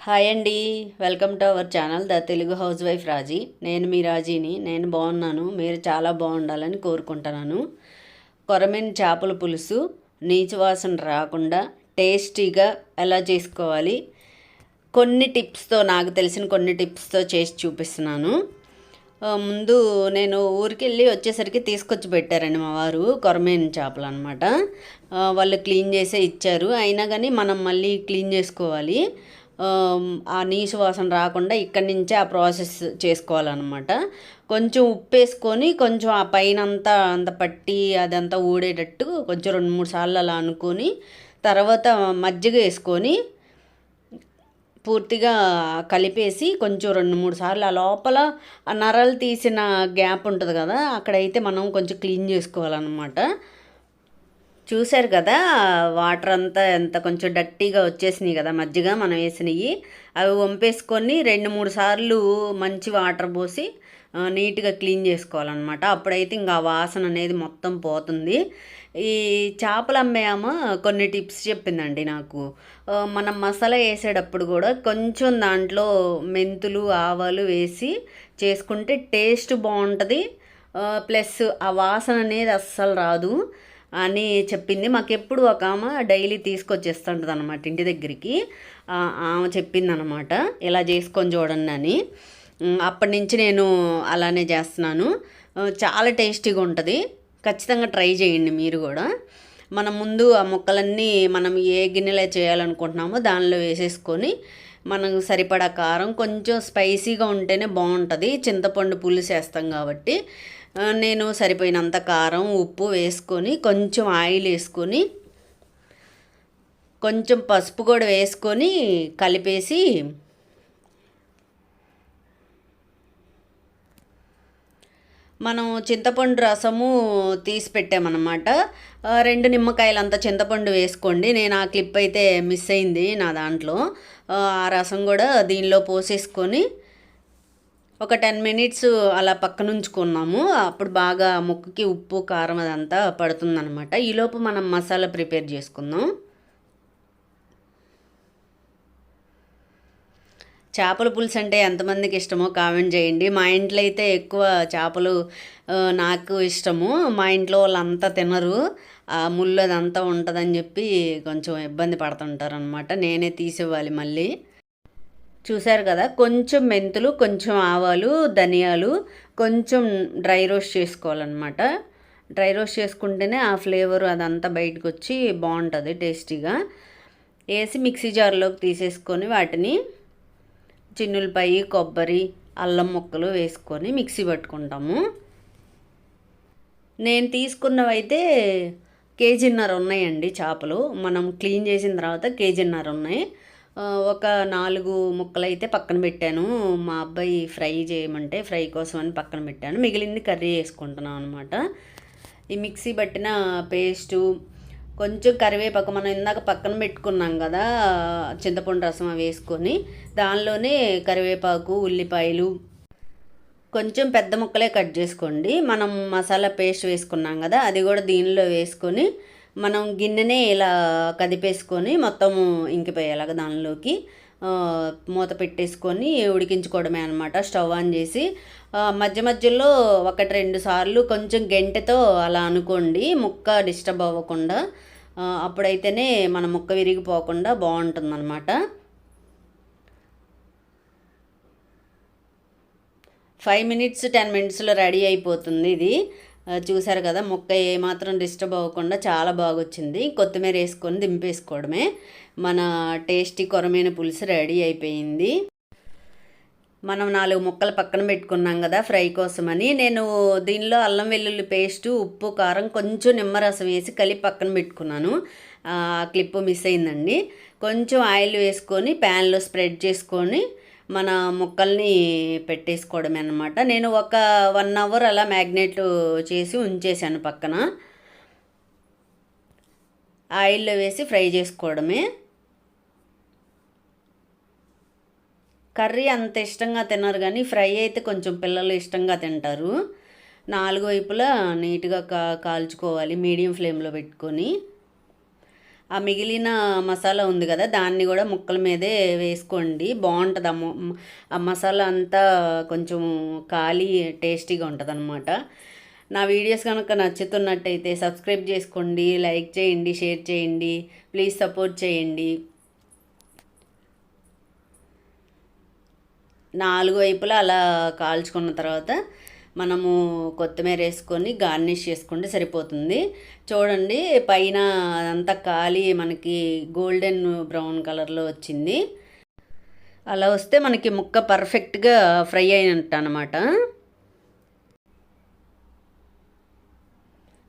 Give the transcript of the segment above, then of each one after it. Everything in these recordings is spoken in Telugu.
హాయ్ అండి. Welcome to our channel the Telugu housewife Raji. నేను మీ రాజీని. నేను బాగున్నాను. మీరు చాలా బాగుండాలని కోరుకుంటున్నాను. కొరమీన చేపల పులుసు నీచు వాసన రాకుండా టేస్టీగా ఎలా చేసుకోవాలి? కొన్ని టిప్స్తో నాకు తెలిసిన కొన్ని టిప్స్తో చేసి చూపిస్తున్నాను. ముందు నేను ఊరికి వెళ్ళి వచ్చేసరికి తీసుకొచ్చి పెట్టారండి మా వారు కొరమేను చేపలు అనమాట వాళ్ళు క్లీన్ చేసే ఇచ్చారు. అయినా కానీ మనం మళ్ళీ క్లీన్ చేసుకోవాలి. ఆ, నీసు వాసన రాకుండా ఇక్కడి నుంచే ఆ ప్రాసెస్ చేసుకోవాలన్నమాట. కొంచెం ఉప్పు వేసుకొని కొంచెం ఆ పైన అంతా అంత పట్టి అదంతా ఊడేటట్టు కొంచెం రెండు మూడు సార్లు అలా అనుకొని తర్వాత మజ్జిగ వేసుకొని పూర్తిగా కలిపేసి కొంచెం రెండు మూడు సార్లు ఆ లోపల ఆ నరలు తీసిన గ్యాప్ ఉంటుంది కదా అక్కడైతే మనం కొంచెం క్లీన్ చేసుకోవాలన్నమాట. చూశారు కదా వాటర్ అంతా ఎంత కొంచెం డట్టీగా వచ్చేసినాయి కదా మజ్జిగ మనం వేసినవి అవి వంపేసుకొని రెండు మూడు సార్లు మంచి వాటర్ పోసి నీట్గా క్లీన్ చేసుకోవాలన్నమాట. అప్పుడైతే ఇంకా వాసన అనేది మొత్తం పోతుంది. ఈ చేపలు అమ్మేయమ్మ కొన్ని టిప్స్ చెప్పిందండి నాకు. మనం మసాలా వేసేటప్పుడు కూడా కొంచెం దాంట్లో మెంతులు ఆవాలు వేసి చేసుకుంటే టేస్ట్ బాగుంటుంది. ప్లస్ ఆ వాసన అనేది అస్సలు రాదు. అని చెప్పింది. మాకెప్పుడు ఒక ఆమె డైలీ తీసుకొచ్చేస్తుంటుంది అనమాట ఇంటి దగ్గరికి. ఆమె చెప్పింది అనమాట ఇలా చేసుకొని చూడండి అని. అప్పటి నుంచి నేను అలానే చేస్తున్నాను. చాలా టేస్టీగా ఉంటుంది. ఖచ్చితంగా ట్రై చేయండి మీరు కూడా. మనం ముందు ఆ ముక్కలన్నీ మనం ఏ గిన్నెలో చేయాలనుకుంటున్నామో దానిలో వేసేసుకొని మనం సరిపడా కారం కొంచెం స్పైసీగా ఉంటేనే బాగుంటుంది. చింతపండు పులుసు వేస్తాం కాబట్టి. నేను సరిపోయినంత కారం ఉప్పు వేసుకొని కొంచెం ఆయిల్ వేసుకొని కొంచెం పసుపు కూడా వేసుకొని కలిపేసి మనం చింతపండు రసము తీసి పెట్టామన్నమాట. రెండు నిమ్మకాయలంతా చింతపండు వేసుకోండి. నేను ఆ క్లిప్ అయితే మిస్ అయింది నా దాంట్లో. ఆ రసం కూడా దీనిలో పోసేసుకొని ఒక టెన్ మినిట్స్ అలా పక్కన ఉంచుకున్నాము. అప్పుడు బాగా ముక్కకి ఉప్పు కారం అదంతా పడుతుందనమాట ఈలోపు మనం మసాలా ప్రిపేర్ చేసుకుందాం. చేపల పులుసు అంటే ఎంతమందికి ఇష్టమో కామెంట్ చేయండి. మా ఇంట్లో అయితే ఎక్కువ చేపలు నాకు ఇష్టము. మా ఇంట్లో వాళ్ళంతా తినరు. ఆ ముళ్ళు అదంతా ఉంటుందని చెప్పి కొంచెం ఇబ్బంది పడుతుంటారు అనమాట నేనే తీసివ్వాలి మళ్ళీ. చూశారు కదా కొంచెం మెంతులు కొంచెం ఆవాలు ధనియాలు కొంచెం డ్రై రోస్ట్ చేసుకోవాలన్నమాట. డ్రై రోస్ట్ చేసుకుంటేనే ఆ ఫ్లేవర్ అదంతా బయటకు వచ్చి బాగుంటుంది టేస్టీగా. వేసి మిక్సీ జార్లోకి తీసేసుకొని వాటిని చిన్నులపై కొబ్బరి అల్లం ముక్కలు వేసుకొని మిక్సీ పట్టుకుంటాము. నేను తీసుకున్నవైతే కేజీన్నర ఉన్నాయండి చేపలు. మనం క్లీన్ చేసిన తర్వాత కేజీన్నర ఉన్నాయి. ఒక నాలుగు ముక్కలు అయితే పక్కన పెట్టాను. మా అబ్బాయి ఫ్రై చేయమంటే ఫ్రై కోసం అని పక్కన పెట్టాను. మిగిలింది కర్రీ వేసుకుంటున్నాం అనమాట ఈ మిక్సీ పట్టిన పేస్టు కొంచెం కరివేపాకు మనం ఇందాక పక్కన పెట్టుకున్నాం కదా చింతపండు రసం వేసుకొని దానిలోనే కరివేపాకు ఉల్లిపాయలు కొంచెం పెద్ద ముక్కలే కట్ చేసుకోండి. మనం మసాలా పేస్ట్ వేసుకున్నాం కదా అది కూడా దీనిలో వేసుకొని మనం గిన్నెనే ఇలా కదిపేసుకొని మొత్తము ఇంకిపోయేలాగా దానిలోకి మూత పెట్టేసుకొని ఉడికించుకోవడమే అనమాట స్టవ్ ఆన్ చేసి మధ్య మధ్యలో ఒకటి రెండు సార్లు కొంచెం గెంటెతో అలా అనుకోండి ముక్క డిస్టర్బ్ అవ్వకుండా అప్పుడైతేనే మన ముక్క విరిగిపోకుండా బాగుంటుందన్నమాట. ఫైవ్ మినిట్స్ టెన్ మినిట్స్లో రెడీ అయిపోతుంది ఇది. చూసారు కదా ముక్క ఏమాత్రం డిస్టర్బ్ అవ్వకుండా చాలా బాగొచ్చింది. కొత్తిమీర వేసుకొని దింపేసుకోవడమే. మన టేస్టీ కొరమైన పులుసు రెడీ అయిపోయింది. మనం నాలుగు ముక్కలు పక్కన పెట్టుకున్నాం కదా ఫ్రై కోసమని. నేను దీనిలో అల్లం వెల్లుల్లి పేస్టు ఉప్పు కారం కొంచెం నిమ్మరసం వేసి కలిపి పక్కన పెట్టుకున్నాను. క్లిప్ మిస్ అయిందండి. కొంచెం ఆయిల్ వేసుకొని ప్యాన్లో స్ప్రెడ్ చేసుకొని మన ముక్కల్ని పెట్టేసుకోవడమే అనమాట నేను ఒక వన్ అవర్ అలా మ్యాగ్నెట్ చేసి ఉంచేసాను పక్కన. ఆయిల్లో వేసి ఫ్రై చేసుకోవడమే. కర్రీ అంత ఇష్టంగా తినరు కానీ ఫ్రై అయితే కొంచెం పిల్లలు ఇష్టంగా తింటారు. నాలుగు వైపులా నీట్గా కా కాల్చుకోవాలి మీడియం ఫ్లేమ్లో పెట్టుకొని. ఆ మిగిలిన మసాలా ఉంది కదా దాన్ని కూడా ముక్కల మీదే వేసుకోండి. బాగుంటుంది. ఆ ఆ మసాలా అంతా కొంచెం కాలి టేస్టీగా ఉంటుంది అనమాట నా వీడియోస్ కనుక నచ్చుతున్నట్టయితే సబ్స్క్రైబ్ చేసుకోండి లైక్ చేయండి షేర్ చేయండి ప్లీజ్ సపోర్ట్ చేయండి. నాలుగు వైపులా అలా కాల్చుకున్న తర్వాత మనము కొత్తిమీర వేసుకొని గార్నిష్ చేసుకుంటే సరిపోతుంది. చూడండి పైన అంతా కాలి మనకి గోల్డెన్ బ్రౌన్ కలర్లో వచ్చింది. అలా వస్తే మనకి ముక్క పర్ఫెక్ట్గా ఫ్రై అయినట్టు అనమాట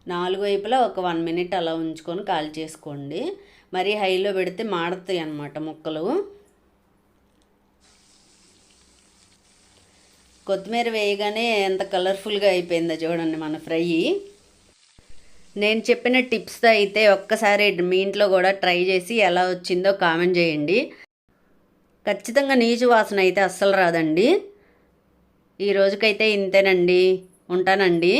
నాలుగు వైపులా ఒక వన్ మినిట్ అలా ఉంచుకొని కాల్ చేసుకోండి మరీ హైలో పెడితే మాడతాయి అన్నమాట ముక్కలు. కొత్తిమీర వేయగానే ఎంత కలర్ఫుల్గా అయిపోయిందో చూడండి మన ఫ్రై. నేను చెప్పిన టిప్స్తో అయితే ఒక్కసారి మీ ఇంట్లో కూడా ట్రై చేసి ఎలా వచ్చిందో కామెంట్ చేయండి. ఖచ్చితంగా నీచు వాసన అయితే అస్సలు రాదండి. ఈ రోజుకైతే ఇంతేనండి. ఉంటానండి.